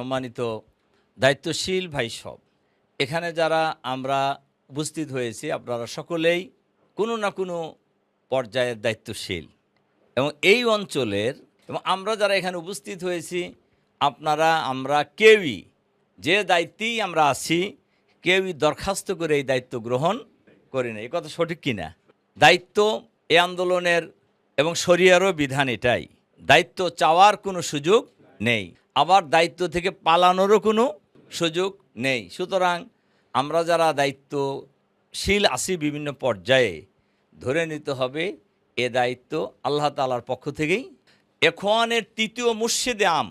সম্মানিত দায়িত্বশীল ভাই সব। এখানে যারা আমরা উপস্থিত হয়েছি, আপনারা সকলেই কোনো না কোনো পর্যায়ের দায়িত্বশীল। এবং এই অঞ্চলের, এবং আমরা যারা এখানে উপস্থিত হয়েছি, আপনারা, আমরা কেউই যে দায়িত্বেই আমরা আছি, কেউই দরখাস্ত করে এই দায়িত্ব গ্রহণ করি না এই কথা সঠিক কিনা দায়িত্ব এই আন্দোলনের এবং শরিয়ারও বিধান এটাই। দায়িত্ব চাওয়ার কোনো সুযোগ নেই। আবার দায়িত্ব থেকে পালানোরও কোনো সুযোগ নেই। সুতরাং আমরা যারা দায়িত্বশীল আছি বিভিন্ন পর্যায়ে, ধরে নিতে হবে এ দায়িত্ব আল্লাহ তালার পক্ষ থেকেই। এখনের তৃতীয় মুর্শিদে আম,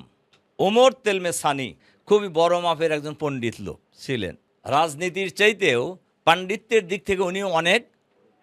ওমর তেলমে সানি খুবই বড় মাপের একজন পণ্ডিত লোক ছিলেন। রাজনীতির চাইতেও পাণ্ডিত্যের দিক থেকে উনি অনেক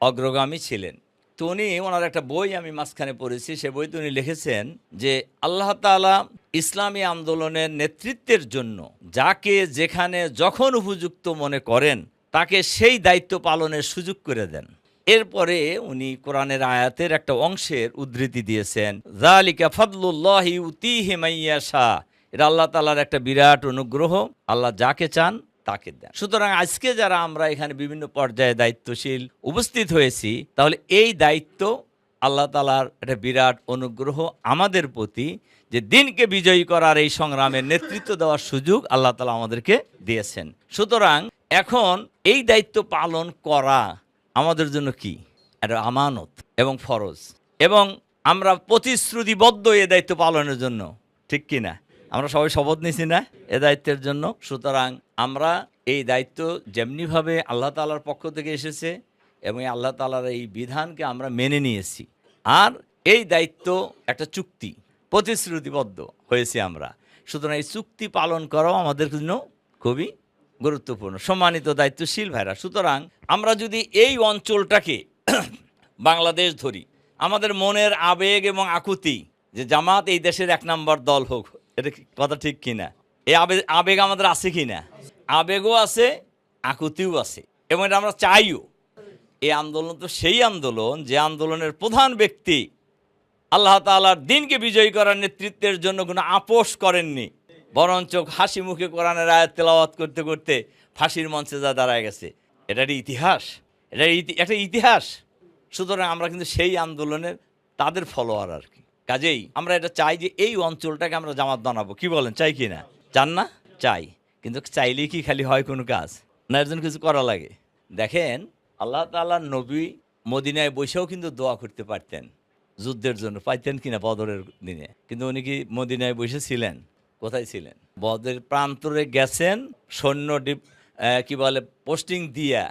অগ্রগামী ছিলেন। তো উনি ওনার একটা বই আমি মাঝখানে পড়েছি, সে বইতে উনি লিখেছেন যে, আল্লাহ তালা ইসলামী আন্দোলনের নেতৃত্বের জন্য যাকে যেখানে যখন উপযুক্ত মনে করেন, তাকে সেই দায়িত্ব পালনের সুযোগ করে দেন। এরপরে উনি কোরআনের আয়াতের একটা অংশের উদ্ধৃতি দিয়েছেন জালিকা ফদলুল্লাহি উতিহি মাইয়াশা এটা আল্লাহ তালার একটা বিরাট অনুগ্রহ, আল্লাহ যাকে চান তাকে দেন। সুতরাং আজকে যারা আমরা এখানে বিভিন্ন পর্যায়ে দায়িত্বশীল উপস্থিত হয়েছি, তাহলে এই দায়িত্ব আল্লাহ তালার একটা বিরাট অনুগ্রহ আমাদের প্রতি যে দিনকে বিজয়ী করার এই সংগ্রামের নেতৃত্ব দেওয়ার সুযোগ আল্লাহ তালা আমাদেরকে দিয়েছেন। সুতরাং এখন এই দায়িত্ব পালন করা আমাদের জন্য কি? একটা আমানত এবং ফরজ। এবং আমরা প্রতিশ্রুতিবদ্ধ এ দায়িত্ব পালনের জন্য, ঠিক কি না? আমরা সবাই শপথ নিছি না এ দায়িত্বের জন্য। সুতরাং আমরা এই দায়িত্ব যেমনিভাবে আল্লাহ তালার পক্ষ থেকে এসেছে এবং আল্লাহ তালার এই বিধানকে আমরা মেনে নিয়েছি। আর এই দায়িত্ব একটা চুক্তি, প্রতিশ্রুতিবদ্ধ হয়েছি আমরা। সুতরাং এই চুক্তি পালন করাও আমাদের জন্য খুবই গুরুত্বপূর্ণ, সম্মানিত দায়িত্বশীল ভাইরা। সুতরাং আমরা যদি এই অঞ্চলটাকে বাংলাদেশ ধরি, আমাদের মনের আবেগ এবং আকুতি যে জামাত এই দেশের এক নম্বর দল হোক, এটা কথা ঠিক কিনা? এই আবেগ আবেগ আমাদের আছে কিনা? আবেগও আছে, আকুতিও আছে এবং এটা আমরা চাইও। এই আন্দোলন তো সেই আন্দোলন যে আন্দোলনের প্রধান ব্যক্তি আল্লাহ তাআলার দিনকে বিজয়ী করার নেতৃত্বের জন্য কোনো আপোষ করেননি। বরঞ্চ হাসি মুখে কোরআনের আয়াত তেলাওয়াত করতে করতে ফাঁসির মঞ্চে যা দাঁড়ায় গেছে। এটা একটা ইতিহাস এটা একটা ইতিহাস। সুতরাং আমরা কিন্তু সেই আন্দোলনের তাদের ফলোয়ার আর কি। কাজেই আমরা এটা চাই যে এই অঞ্চলটাকে আমরা জামাত বানাবো। কি বলেন, চাই কি না? চান না? চাই। কিন্তু চাইলেই কি খালি হয় কোনো কাজ? না, এর জন্য কিছু করা লাগে। দেখেন আল্লাহ তাআলার নবী মদিনায় বসেও কিন্তু দোয়া করতে পারতেন। যুদ্ধের জন্য পাইতেন কিনা বদরের দিনে। কিন্তু উনি কি মদিনায় বসেছিলেন কোথায় ছিলেন? বদরের প্রান্তরে গেছেন, সৈন্য ডিপ কি বলে, পোস্টিং দিয়া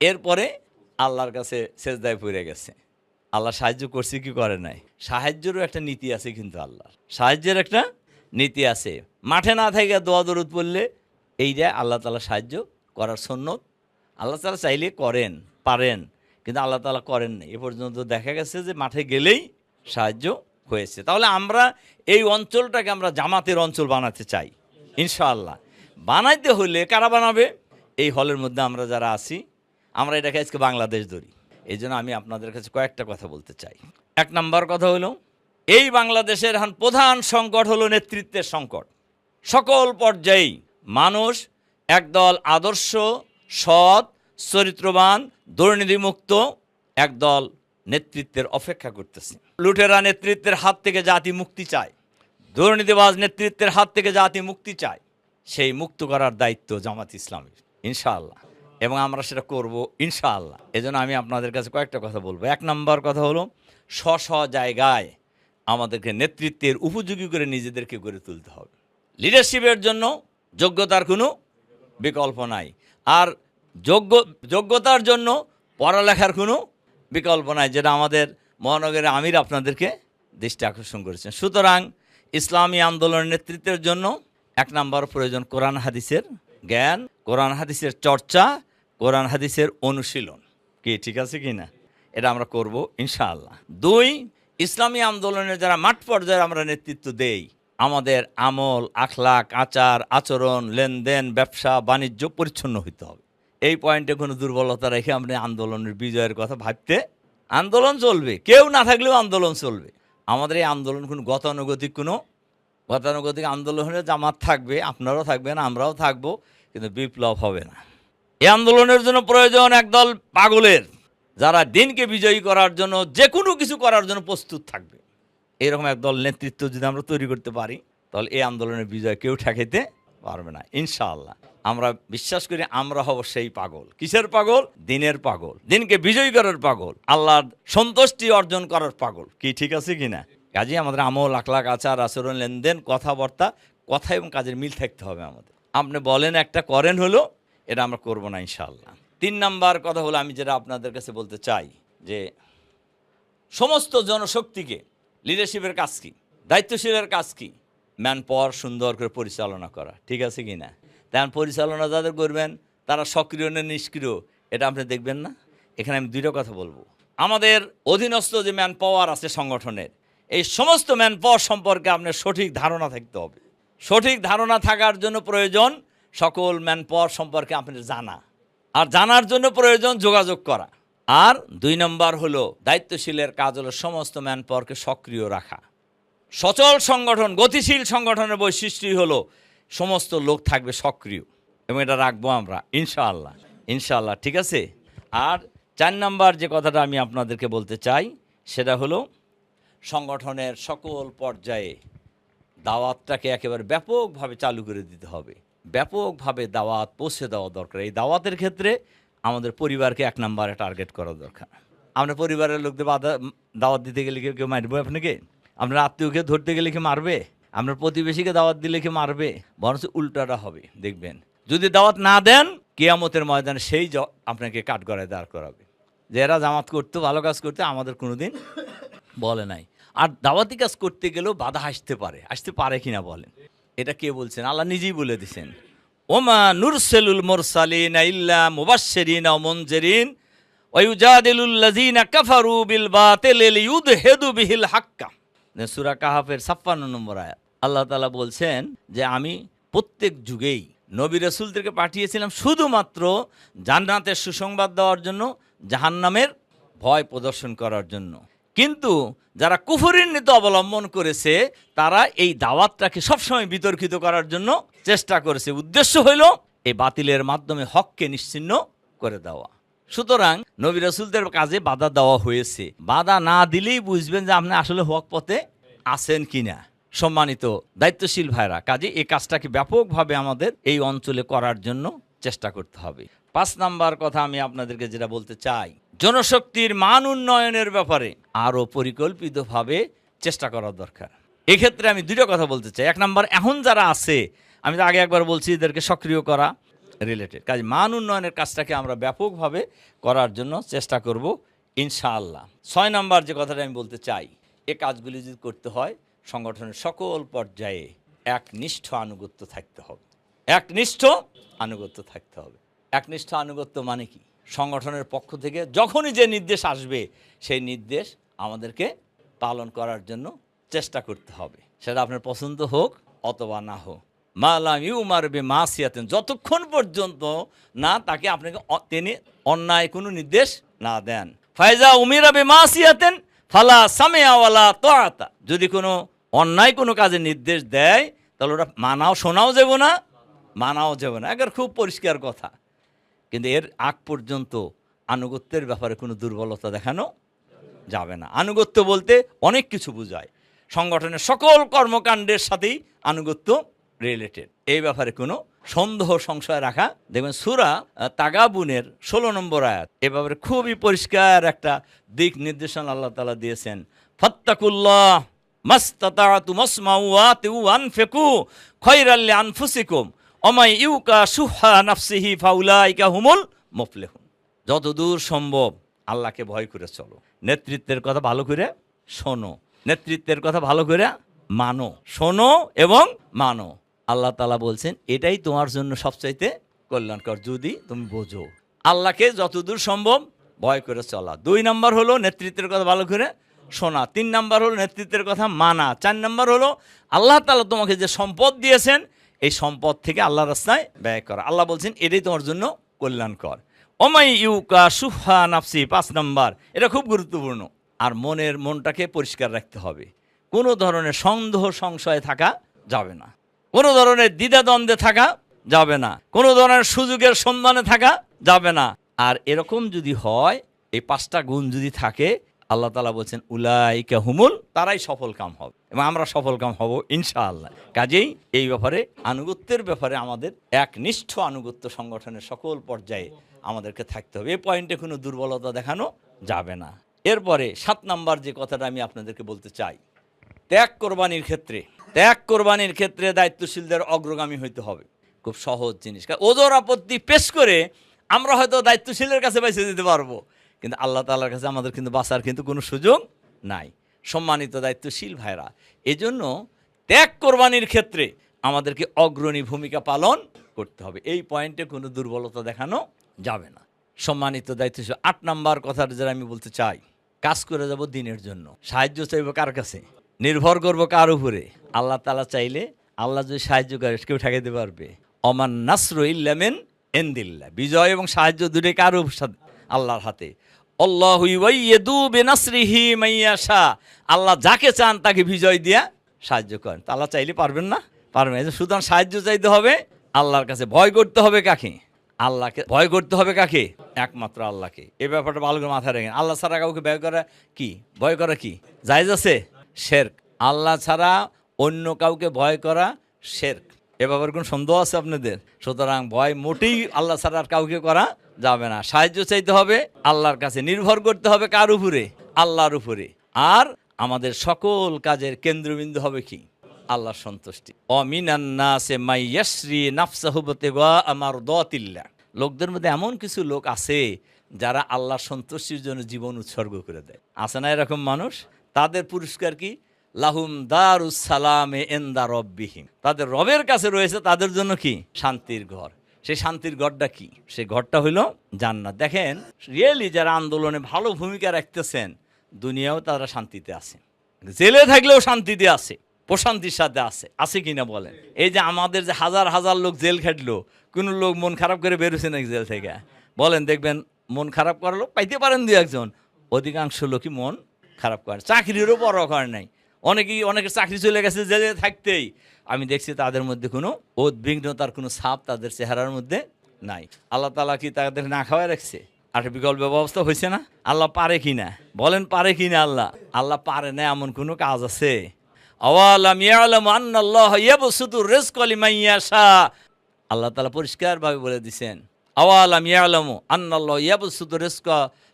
এরপরে আল্লাহর কাছে সেজদায় পড়ে গেছে। আল্লাহ সাহায্য করছে, কি করে নাই? সাহায্যেরও একটা নীতি আছে কিন্তু আল্লাহর। সাহায্যের একটা নীতি আছে। মাঠে না থেকে দোয়া দরুদ পড়লে এই এইটা আল্লাহ তালা সাহায্য করার সন্ন্যত আল্লাহ তালা চাইলে করেন, পারেন, কিন্তু আল্লাহ তালা করেন এ পর্যন্ত দেখা গেছে যে মাঠে গেলেই সাহায্য হয়েছে। তাহলে আমরা এই অঞ্চলটাকে আমরা জামাতের অঞ্চল বানাতে চাই, ইনশাআল্লাহ। বানাইতে হলে কারা বানাবে? এই হলের মধ্যে আমরা যারা আছি, আমরা এটাকে আজকে বাংলাদেশ ধরি। এই জন্য আমি আপনাদের কাছে কয়েকটা কথা বলতে চাই। এক নাম্বার কথা হলো, এই বাংলাদেশের এখন প্রধান সংকট হলো নেতৃত্বের সংকট। সকল পর্যায়েই মানুষ, একদল আদর্শ, সৎ চরিত্রবান, দুর্নীতিমুক্ত একদল নেতৃত্বের অপেক্ষা করতেছে। লুটেরা নেতৃত্বের হাত থেকে জাতি মুক্তি চায়। দুর্নীতিবাজ নেতৃত্বের হাত থেকে জাতি মুক্তি চায়। সেই মুক্ত করার দায়িত্ব জামাত ইসলামের, ইনশাআল্লাহ। এবং আমরা সেটা করব, ইনশাআল্লাহ। এজন্য আমি আপনাদের কাছে কয়েকটা কথা বলব। এক নম্বর কথা হলো স্ব স্ব জায়গায় আমাদেরকে নেতৃত্বের উপযোগী করে নিজেদেরকে গড়ে তুলতে হবে। লিডারশিপের জন্য যোগ্যতার কোনো বিকল্প নাই। আর যোগ্য, যোগ্যতার জন্য পড়ালেখার কোনো বিকল্প নাই, যেটা আমাদের মহানগরের আমির আপনাদেরকে দৃষ্টি আকর্ষণ করেছেন। সুতরাং ইসলামী আন্দোলনের নেতৃত্বের জন্য এক নম্বর প্রয়োজন কোরআন হাদিসের জ্ঞান, কোরআন হাদিসের চর্চা, কোরআন হাদিসের অনুশীলন। কি, ঠিক আছে কি না? এটা আমরা করব ইনশাআল্লাহ। দুই, ইসলামী আন্দোলনের যারা মাঠ পর্যায়ে আমরা নেতৃত্ব দেই, আমাদের আমল, আখলাক, আচার, আচরণ, লেনদেন, ব্যবসা, বাণিজ্য পরিচ্ছন্ন হইতে হবে। এই পয়েন্টে কোনো দুর্বলতা রেখে আমরা আন্দোলনের বিজয়ের কথা ভাবতে আন্দোলন চলবে। কেউ না থাকলেও আন্দোলন চলবে। আমাদের এই আন্দোলন কোনো গতানুগতিক কোনো গতানুগতিক আন্দোলনে জামাত থাকবে, আপনারাও থাকবেন, আমরাও থাকব, কিন্তু বিপ্লব হবে না। এই আন্দোলনের জন্য প্রয়োজন একদল পাগলের, যারা দিনকে বিজয়ী করার জন্য যে কোনো কিছু করার জন্য প্রস্তুত থাকবে। এরকম একদল নেতৃত্ব যদি আমরা তৈরি করতে পারি, তাহলে এই আন্দোলনের বিজয় কেউ ঠেকাইতে পারবে না, ইনশাআল্লাহ। আমরা বিশ্বাস করি আমরা হব সেই পাগল। কিসের পাগল? দিনের পাগল। দিনকে বিজয়ী করার পাগল। আল্লাহর সন্তুষ্টি অর্জন করার পাগল। কি ঠিক আছে কি না? কাজে, আমাদের আমল, আখলাখ, আচার, আচরণ, লেনদেন, কথাবার্তা, কথা এবং কাজের মিল থাকতে হবে আমাদের। আপনি বলেন, একটা করেন হলো, এটা আমরা করব না, ইনশাআল্লাহ। তিন নাম্বার কথা হলো, আমি যেটা আপনাদের কাছে বলতে চাই, যে সমস্ত জনশক্তিকে লিডারশিপের কাজ কি? দায়িত্বশীলের কাজ কি? ম্যান পাওয়ার সুন্দর করে পরিচালনা করা, ঠিক আছে কি না? তেমন পরিচালনা যাদের করবেন, তারা সক্রিয় না নিষ্ক্রিয়, এটা আপনি দেখবেন না? এখানে আমি দুইটা কথা বলব। আমাদের অধীনস্থ যে ম্যান পাওয়ার আছে সংগঠনের, এই সমস্ত ম্যান পাওয়ার সম্পর্কে আপনার সঠিক ধারণা থাকতে হবে। সঠিক ধারণা থাকার জন্য প্রয়োজন সকল ম্যান পাওয়ার সম্পর্কে আপনার জানা। আর জানার জন্য প্রয়োজন যোগাযোগ করা। আর দুই নম্বর হলো, দায়িত্বশীলের কাজ হলো সমস্ত ম্যান পাওয়ারকে সক্রিয় রাখা। সচল সংগঠন, গতিশীল সংগঠনের বৈশিষ্ট্যই হলো, সমস্ত লোক থাকবে সক্রিয়। এবং এটা রাখব আমরা, ইনশাআল্লাহ। ইনশাআল্লাহ, ঠিক আছে? আর চার নাম্বার যে কথাটা আমি আপনাদেরকে বলতে চাই, সেটা হলো, সংগঠনের সকল পর্যায়ে দাওয়াতটাকে একেবারে ব্যাপকভাবে চালু করে দিতে হবে। ব্যাপকভাবে দাওয়াত পৌঁছে দেওয়া দরকার। এই দাওয়াতের ক্ষেত্রে আমাদের পরিবারকে এক নম্বরে টার্গেট করা দরকার। আমরা পরিবারের লোকদের দাওয়াত দিতে গেলে কেউ কেউ মারবে আপনাকে? আপনার আত্মীয়কে ধরতে গেলে কি মারবে? আপনার প্রতিবেশীকে দাওয়াত দিলে কি মারবে? বরঞ্চ উল্টাটা হবে, দেখবেন। যদি দাওয়াত না দেন, কেয়ামতের ময়দানে সেই আপনাকে কাঠগড়ায় দাঁড় করাবে। যে এরা জামাত করতো, ভালো কাজ করতে, আমাদের কোনো দিন বলে নাই। আর দাওয়াতি কাজ করতে গেলেও বাধা আসতে পারে। আসতে পারে কিনা বলেন? এটা কে বলছেন? আল্লাহ নিজেই বলে দিছেন। ওমা নুরসেলুল মোরসালিন ইল্লা ও মুনজিরিন ওয়ুজাদিলুল্লাযিনা কাফারু বিল বাতিল লিইউদহিদু বিহিল হাক্কা। সূরা কাহাফের 56 নম্বর আয়াত। আল্লাহ তাআলা বলছেন যে, আমি প্রত্যেক যুগেই নবী রাসূলদেরকে পাঠিয়েছিলাম শুধুমাত্র জান্নাতের সুসংবাদ দেওয়ার জন্য, জাহান্নামের ভয় প্রদর্শন করার জন্য। কিন্তু যারা কুফরির নীতি অবলম্বন করেছে, তারা এই দাওয়াতটাকে সবসময় বিতর্কিত করার জন্য চেষ্টা করেছে। উদ্দেশ্য হইল এই বাতিলের মাধ্যমে হককে নিশ্চিন্ন করে দেওয়া। সুতরাং নবী রসুলদের কাজে বাধা দেওয়া হয়েছে। বাধা না দিলেই বুঝবেন যে আপনি আসলে হক পথে আছেন কিনা। সম্মানিত দায়িত্বশীল ভাইরা, কাজে এই কাজটাকে ব্যাপকভাবে আমাদের এই অঞ্চলে করার জন্য চেষ্টা করতে হবে। পাঁচ নাম্বার কথা আমি আপনাদেরকে যেটা বলতে চাই, জনশক্তির মান উন্নয়নের ব্যাপারে আরও পরিকল্পিতভাবে চেষ্টা করা দরকার। এক্ষেত্রে আমি দুটো কথা বলতে চাই। এক নাম্বার, এখন যারা আছে, আমি তো আগে একবার বলছি এদেরকে সক্রিয় করা। রিলেটেড কাজে মান উন্নয়নের কাজটাকে আমরা ব্যাপকভাবে করার জন্য চেষ্টা করব, ইনশাআল্লাহ। ছয় নাম্বার যে কথাটা আমি বলতে চাই, এ কাজগুলি যদি করতে হয়, সংগঠনের সকল পর্যায়ে একনিষ্ঠ আনুগত্য থাকতে হবে। একনিষ্ঠ আনুগত্য থাকতে হবে। একনিষ্ঠ আনুগত্য মানে কি? সংগঠনের পক্ষ থেকে যখনই যে নির্দেশ আসবে, সেই নির্দেশ আমাদেরকে পালন করার জন্য চেষ্টা করতে হবে। সেটা আপনার পছন্দ হোক অথবা না হোক। মালাম ইউ মারবে মা সিয়াতেন যতক্ষণ পর্যন্ত না তাকে আপনাকে তিনি অন্যায় কোনো নির্দেশ না দেন। ফায়জা উমিরাবে মা সিয়াতেন ফালা সামেয়াওয়ালা তোয়াতা। যদি কোনো অন্যায় কোনো কাজে নির্দেশ দেয়, তাহলে ওটা মানাও শোনাও যাব না, মানাও যাব না। একের খুব পরিষ্কার কথা। কিন্তু এর আগ পর্যন্ত আনুগত্যের ব্যাপারে কোনো দুর্বলতা দেখানো যাবে না। আনুগত্য বলতে অনেক কিছু বোঝায়। সংগঠনের সকল কর্মকাণ্ডের সাথেই আনুগত্য রিলেটেড এই ব্যাপারে কোনো সন্দেহ সংশয় রাখা। দেখবেন সুরা তাগাবুনের ষোলো নম্বর আয়াত। এ ব্যাপারে খুবই পরিষ্কার একটা দিক নির্দেশনা আল্লাহ তালা দিয়েছেন। ফত্তাকুল্লাহ সুহা নাফসিহি ফাউলাইকা হুমুল যতদূর সম্ভব আল্লাহকে ভয় করে চলো। নেতৃত্বের কথা ভালো করে শোনো। নেতৃত্বের কথা ভালো করে মানো। শোনো এবং মানো। আল্লাহ তালা বলছেন, এটাই তোমার জন্য সবচাইতে কল্যাণকর, যদি তুমি বোঝো। আল্লাহকে যতদূর সম্ভব ভয় করে চলা। দুই নাম্বার হলো নেতৃত্বের কথা ভালো করে শোনা। তিন নাম্বার হলো নেতৃত্বের কথা মানা। চার নাম্বার হলো আল্লাহ তালা তোমাকে যে সম্পদ দিয়েছেন, এই সম্পদ থেকে আল্লাহ রাস্তায় ব্যয় করা। আল্লাহ বলছেন, এটাই তোমার জন্য কল্যাণকর। অমাই ইউকা সুহা নাফসি, পাঁচ নাম্বার। এটা খুব গুরুত্বপূর্ণ। আর মনের মনটাকে পরিষ্কার রাখতে হবে। কোনো ধরনের সন্দেহ, সংশয় থাকা যাবে না। কোনো ধরনের দ্বিধাদ্বন্দ্বে থাকা যাবে না। কোনো ধরনের সুযোগের সন্ধানে থাকা যাবে না। আর এরকম যদি হয়, এই পাঁচটা গুণ যদি থাকে, আল্লাহ তালা বলছেন, উলাইকা হুমুল, তারাই সফল কাম হবে। এবং আমরা সফল কাম হব ইনশাআল্লাহ। কাজেই এই ব্যাপারে, আনুগত্যের ব্যাপারে আমাদের একনিষ্ঠ আনুগত্য সংগঠনের সকল পর্যায়ে আমাদেরকে থাকতে হবে। এই পয়েন্টে কোনো দুর্বলতা দেখানো যাবে না। এরপরে সাত নাম্বার যে কথাটা আমি আপনাদেরকে বলতে চাই, ত্যাগ কোরবানির ক্ষেত্রে ত্যাগ কোরবানির ক্ষেত্রে দায়িত্বশীলদের অগ্রগামী হইতে হবে। খুব সহজ জিনিস। ওজোর আপত্তি পেশ করে আমরা হয়তো দায়িত্বশীলের কাছে বেঁচে দিতে পারব। কিন্তু আল্লাহ তাআলার কাছে আমাদের কিন্তু বাঁচার কিন্তু কোনো সুযোগ নাই। সম্মানিত দায়িত্বশীল ভাইরা, এজন্য ত্যাগ কোরবানির ক্ষেত্রে আমাদেরকে অগ্রণী ভূমিকা পালন করতে হবে। এই পয়েন্টে কোনো দুর্বলতা দেখানো যাবে না। সম্মানিত দায়িত্বশীল, আট নাম্বার কথাটা যারা আমি বলতে চাই, কাজ করে যাব দিনের জন্য। সাহায্য চাইব কার কাছে? নির্ভর করব কার উপরে? আল্লাহ তালা চাইলে আল্লাহ যদি সাহায্য করে কেউ ঠেকাইতে পারবে। অমান নাসর ইল্লামেন এন্দিল্লা বিজয় এবং সাহায্য দুটোই কার উপর- আল্লাহর হাতে। আল্লাহ যাকে চান তাকে বিজয় দিয়া সাহায্য করেন। আল্লাহ চাইলে পারবেন না? পারবেন সুতরাং সাহায্য চাইতে হবে, আল্লাহর কাছে ভয় করতে হবে কাকে? আল্লাহকে ভয় করতে হবে কাকে? একমাত্র আল্লাহকে। এ ব্যাপারটা ভালো করে মাথায় রাখেন। আল্লাহ ছাড়া কাউকে ভয় করা কি? ভয় করা কি? জায়েজ আছে? শেরক। আল্লাহ ছাড়া অন্য কাউকে ভয় করা শেরক। এ ব্যাপারে কোনো সন্দেহ আছে আপনাদের? সুতরাং ভয় মোটেই আল্লাহ ছাড়া আর কাউকে করা যাবে না। সাহায্য চাইতে হবে আল্লাহর কাছে, নির্ভর করতে হবে কার উপরে? আল্লাহর উপরে। আর আমাদের সকল কাজের কেন্দ্রবিন্দু হবে কি? আল্লাহর সন্তুষ্টি। অমিনান্না সে মাইয়াশ্রী নাফসাহুবতে গা আমার দতিল্লা লোকদের মধ্যে এমন কিছু লোক আছে যারা আল্লাহর সন্তুষ্টির জন্য জীবন উৎসর্গ করে দেয়। আছে না এরকম মানুষ? তাদের পুরস্কার কি? লাহুম দারুস সালামে এন্দা রব্বিহীন তাদের রবের কাছে রয়েছে, তাদের জন্য কি? শান্তির ঘর। সেই শান্তির ঘরটা কি? সেই ঘরটা হইল জান্নাত। দেখেন রিয়েলি যারা আন্দোলনে ভালো ভূমিকা রাখতেছেন, দুনিয়াও তারা শান্তিতে আছে। জেলে থাকলেও শান্তিতে আছে, প্রশান্তির সাথে আছে। আছে কিনা বলেন? এই যে আমাদের যে হাজার হাজার লোক জেল খাটলো, কোনো লোক মন খারাপ করে বেরোছে নাকি জেল থেকে? বলেন, দেখবেন মন খারাপ করার লোক পাইতে পারেন দু একজন। অধিকাংশ লোকই মন খারাপ করে চাকরিরও বড় করে নাই। অনেকেই অনেকের চাকরি চলে গেছে যে থাকতেই। আমি দেখছি তাদের মধ্যে কোনো উদ্বিগ্নতার, কোনো ছাপ তাদের চেহারার মধ্যে নাই। আল্লাহ তালা কি তাদের না খাওয়াই রাখছে? আর বিকল্প ব্যবস্থা হয়েছে না? আল্লাহ পারে কি না? বলেন পারে কি না আল্লাহ? আল্লাহ পারে না, এমন কোনো কাজ আছে? আল্লাহ তাআলা পরিষ্কারভাবে বলে দিছেন, আওয়ালাম ইয়ালামু আন্নাল্লাহ ইয়াবসুতু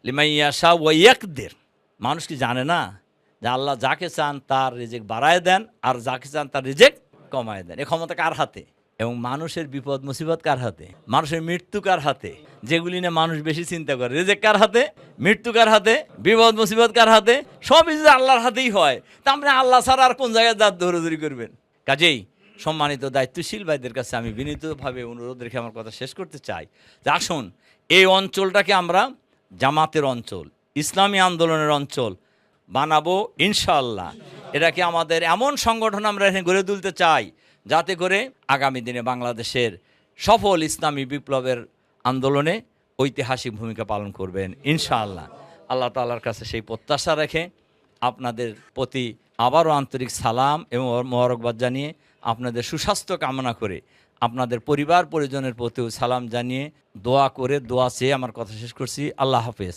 লিমান ইয়াশা ওয়া ইয়াকদির। মানুষ কি জানে না যে আল্লাহ যাকে চান তার রিজেক বাড়ায় দেন আর যাকে চান তার রিজেক কমায় দেন? এ ক্ষমতা কার হাতে? এবং মানুষের বিপদ, মুসিবত কার হাতে? মানুষের মৃত্যু কার হাতে? যেগুলি নিয়ে মানুষ বেশি চিন্তা করে। রেজেক কার হাতে? মৃত্যু কার হাতে? বিপদ, মুসিবত কার হাতে? সবই যদি আল্লাহর হাতেই হয়, তা আপনি আল্লাহ ছাড়া আর কোন জায়গায় দাঁত দৌড়াদৌড়ি করবেন? কাজেই সম্মানিত, দায়িত্বশীল ভাইদের কাছে আমি বিনীতভাবে অনুরোধ রেখে আমার কথা শেষ করতে চাই। যে আসুন, এই অঞ্চলটাকে আমরা জামাতের অঞ্চল ইসলামী আন্দোলনের অঞ্চল, বানাবো ইনশাল্লাহ এটাকে আমাদের এমন সংগঠন আমরা এখানে গড়ে তুলতে চাই, যাতে করে আগামী দিনে বাংলাদেশের সফল ইসলামী বিপ্লবের আন্দোলনে ঐতিহাসিক ভূমিকা পালন করবেন, ইনশাআল্লাহ। আল্লাহ তাআলার কাছে সেই প্রত্যাশা রেখে আপনাদের প্রতি আবারও আন্তরিক সালাম এবং মোবারকবাদ জানিয়ে আপনাদের সুস্বাস্থ্য কামনা করে আপনাদের পরিবার পরিজনের প্রতিও সালাম জানিয়ে দোয়া করে দোয়া চেয়ে আমার কথা শেষ করছি। আল্লাহ হাফেজ।